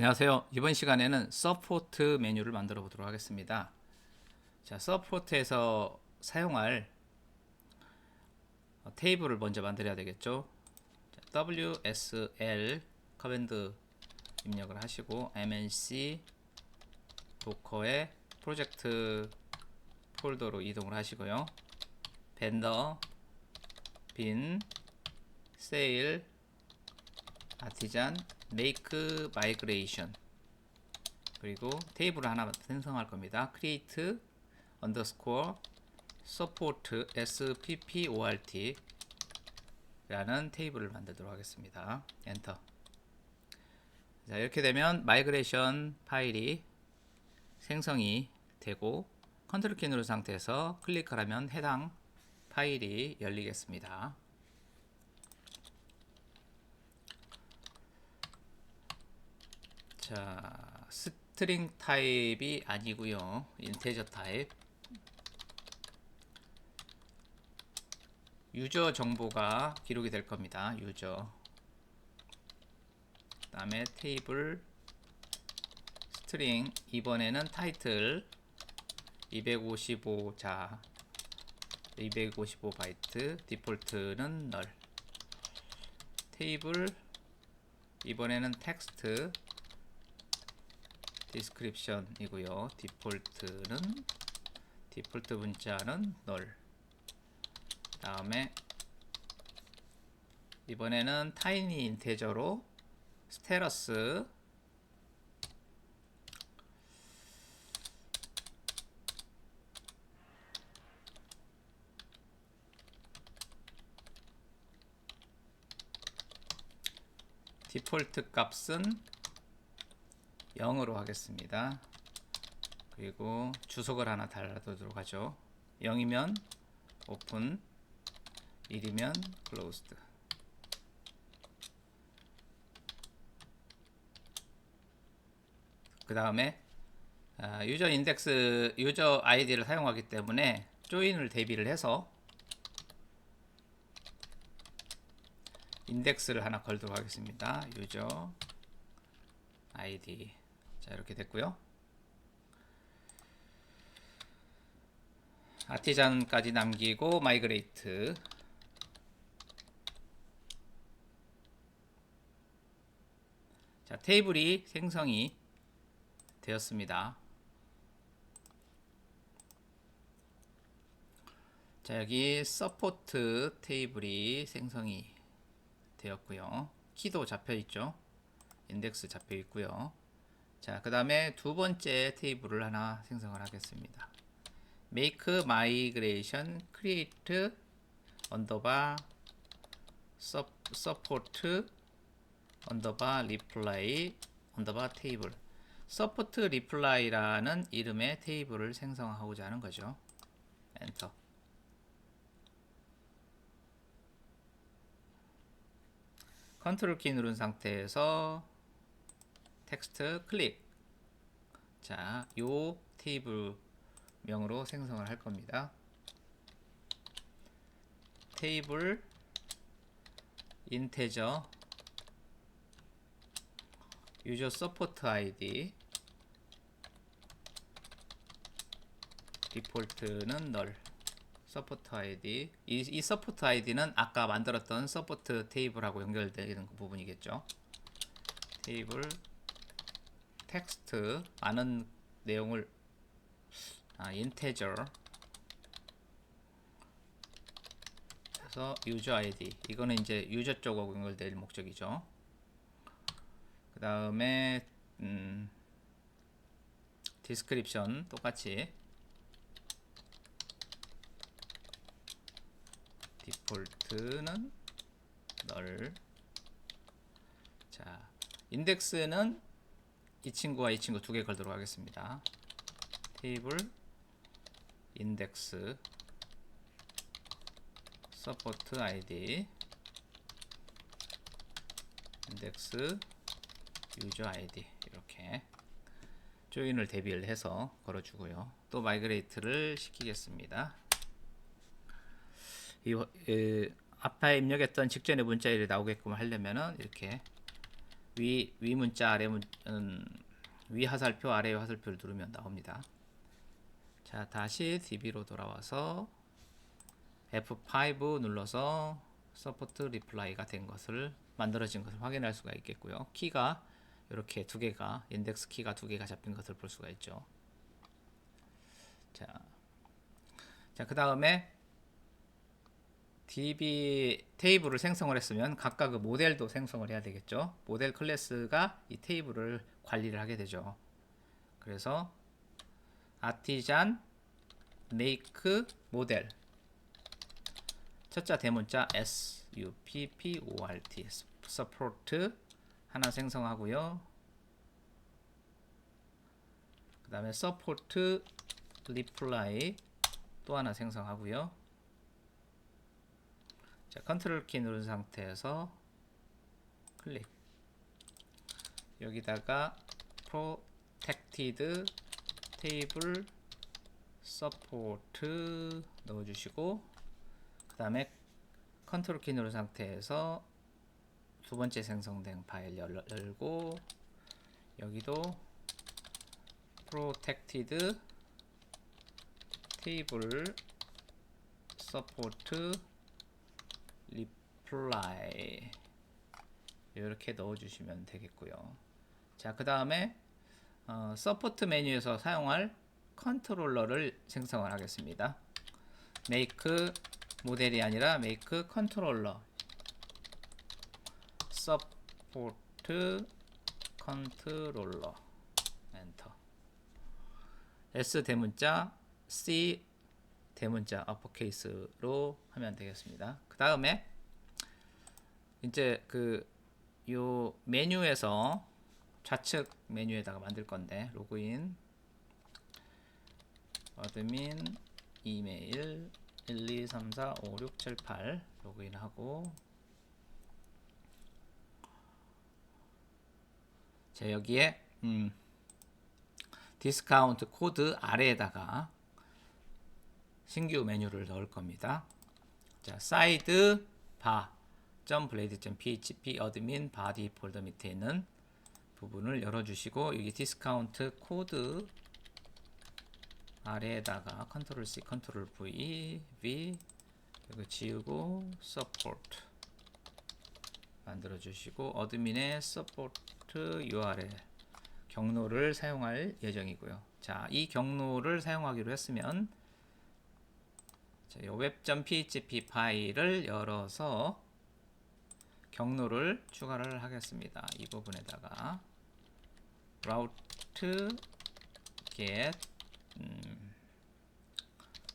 안녕하세요. 이번 시간에는 서포트 메뉴를 만들어 보도록 하겠습니다. 자, 서포트에서 사용할 어, 테이블을 먼저 만들어야 되겠죠. 자, WSL 커맨드 입력을 하시고 MNC 도커의 프로젝트 폴더로 이동을 하시고요. 벤더 빈 세일 아티잔 make migration 그리고 테이블을 하나 생성할 겁니다. create underscore support spport 라는 테이블을 만들도록 하겠습니다. 엔터. 자, 이렇게 되면 마이그레이션 파일이 생성이 되고 컨트롤 키 누른 상태에서 클릭을 하면 해당 파일이 열리겠습니다. 자, 스트링 타입이 아니고요. 인테저 타입. 유저 정보가 기록이 될 겁니다. 유저. 그다음에 테이블 스트링 이번에는 타이틀 255 자 255 바이트 디폴트는 널 테이블 이번에는 텍스트 디스크립션이고요. 디폴트는 디폴트 문자는 널. 다음에 이번에는 타이니 인테저로 스테러스 디폴트 값은 0으로 하겠습니다. 그리고 주석을 하나 달아두도록 하죠. 0이면 오픈, 1이면 클로즈드. 그 다음에 아, 유저 인덱스, 유저 아이디를 사용하기 때문에 조인을 대비를 해서 인덱스를 하나 걸도록 하겠습니다. 유저 아이디 자 이렇게 됐고요. 아티잔까지 남기고 마이그레이트. 자 테이블이 생성이 되었습니다. 자 여기 서포트 테이블이 생성이 되었고요. 키도 잡혀 있죠? 인덱스 잡혀 있고요. 자, 그 다음에 두 번째 테이블을 하나 생성을 하겠습니다. make migration create 언더바 support 언더바 reply 언더바 테이블 support reply라는 이름의 테이블을 생성하고자 하는 거죠. 엔터. 컨트롤 키 누른 상태에서 텍스트 클릭. 자, 요 테이블 명으로 생성을 할 겁니다. 테이블 인테저 유저 서포트 아이디 디폴트는 널 서포트 아이디 이, 이 서포트 아이디는 아까 만들었던 서포트 테이블하고 연결되는 그 부분이겠죠 테이블 텍스트 많은 내용을 아, 인테저 그래서 유저 아이디 이거는 이제 유저 쪽하고 연결될 목적이죠. 그 다음에 음, 디스크립션 똑같이. 디폴트는 널. 자, 인덱스는 이 친구와 이 친구 두 개 걸도록 하겠습니다. 테이블 인덱스 서포트 아이디 인덱스 유저 아이디 이렇게 조인을 대비를 해서 걸어주고요. 또 마이그레이트를 시키겠습니다. 이 앞에 입력했던 직전의 문자열이 나오게끔 하려면은 이렇게 위, 위 문자 아래 문, 음, 위 화살표 아래 화살표를 누르면 나옵니다. 자 다시 DB로 돌아와서 F5 눌러서 서포트 리플라이가 된 것을 만들어진 것을 확인할 수가 있겠고요. 키가 이렇게 두 개가 인덱스 키가 두 개가 잡힌 것을 볼 수가 있죠. 자, 자 그 다음에 DB 테이블을 생성을 했으면 각각 그 모델도 생성을 해야 되겠죠. 모델 클래스가 이 테이블을 관리를 하게 되죠. 그래서 아티잔 메이크 모델 첫자 대문자 S U P P O R T support 하나 생성하고요. 그 다음에 support reply 또 하나 생성하고요. 자, 컨트롤 키 누른 상태에서 클릭. 여기다가 protected table support 넣어주시고 그 다음에 컨트롤 키 누른 상태에서 두 번째 생성된 파일 열, 열고 여기도 protected table support reply 이렇게 넣어주시면 되겠고요. 자, 그 다음에 어, 서포트 메뉴에서 사용할 컨트롤러를 생성을 하겠습니다. make 모델이 아니라 make 컨트롤러 서포트 컨트롤러 엔터 S 대문자 C 대문자 어퍼케이스로 하면 되겠습니다. 그 다음에 이제 그 요 메뉴에서 좌측 메뉴에다가 만들 건데 로그인. 어드민 이메일 1 2 3 4 5 6 7 8 로그인하고. 자 여기에 음, 디스카운트 코드 아래에다가 신규 메뉴를 넣을 겁니다. 자, 사이드 바 .blade.php 어드민 바디 폴더 밑에 있는 부분을 열어주시고 여기 디스카운트 코드 아래에다가 컨트롤 C, 컨트롤 V, V 이거 지우고 서포트 만들어 주시고 어드민의 서포트 URL 경로를 사용할 예정이고요. 자, 이 경로를 사용하기로 했으면 자, 웹.php 파일을 열어서 경로를 추가를 하겠습니다. 이 부분에다가 route get 음,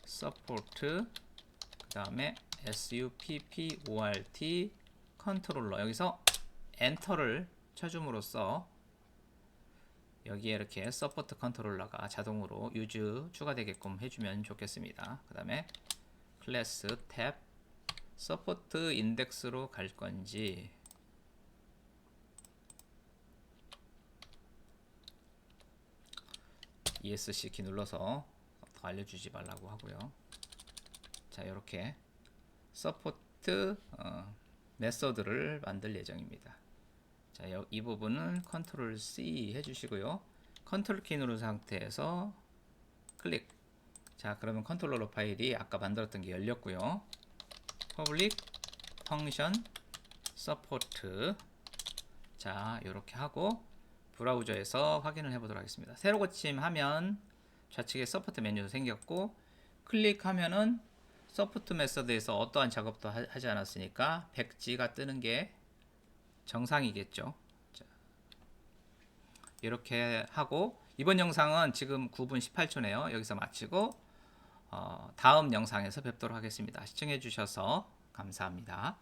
support 그 다음에 support 컨트롤러 여기서 엔터를 쳐줌으로써 여기에 이렇게 서포트 컨트롤러가 자동으로 유즈 추가되게끔 해주면 좋겠습니다. 그 다음에 클래스 탭 서포트 인덱스로 갈 건지 ESC 키 눌러서 더 알려주지 말라고 하고요. 자 이렇게 서포트 어, 메서드를 만들 예정입니다. 자, 여, 이 부분은 컨트롤 C 해주시고요. 컨트롤 키 누른 상태에서 클릭. 자, 그러면 컨트롤러 파일이 아까 만들었던 게 열렸고요. Public function support. 자, 이렇게 하고 브라우저에서 확인을 해보도록 하겠습니다. 새로 고침하면 좌측에 서포트 메뉴도 생겼고 클릭하면은 서포트 메서드에서 어떠한 작업도 하, 하지 않았으니까 백지가 뜨는 게 정상이겠죠. 자, 이렇게 하고 이번 영상은 지금 9분 18초네요. 여기서 마치고 어, 다음 영상에서 뵙도록 하겠습니다. 시청해 주셔서 감사합니다.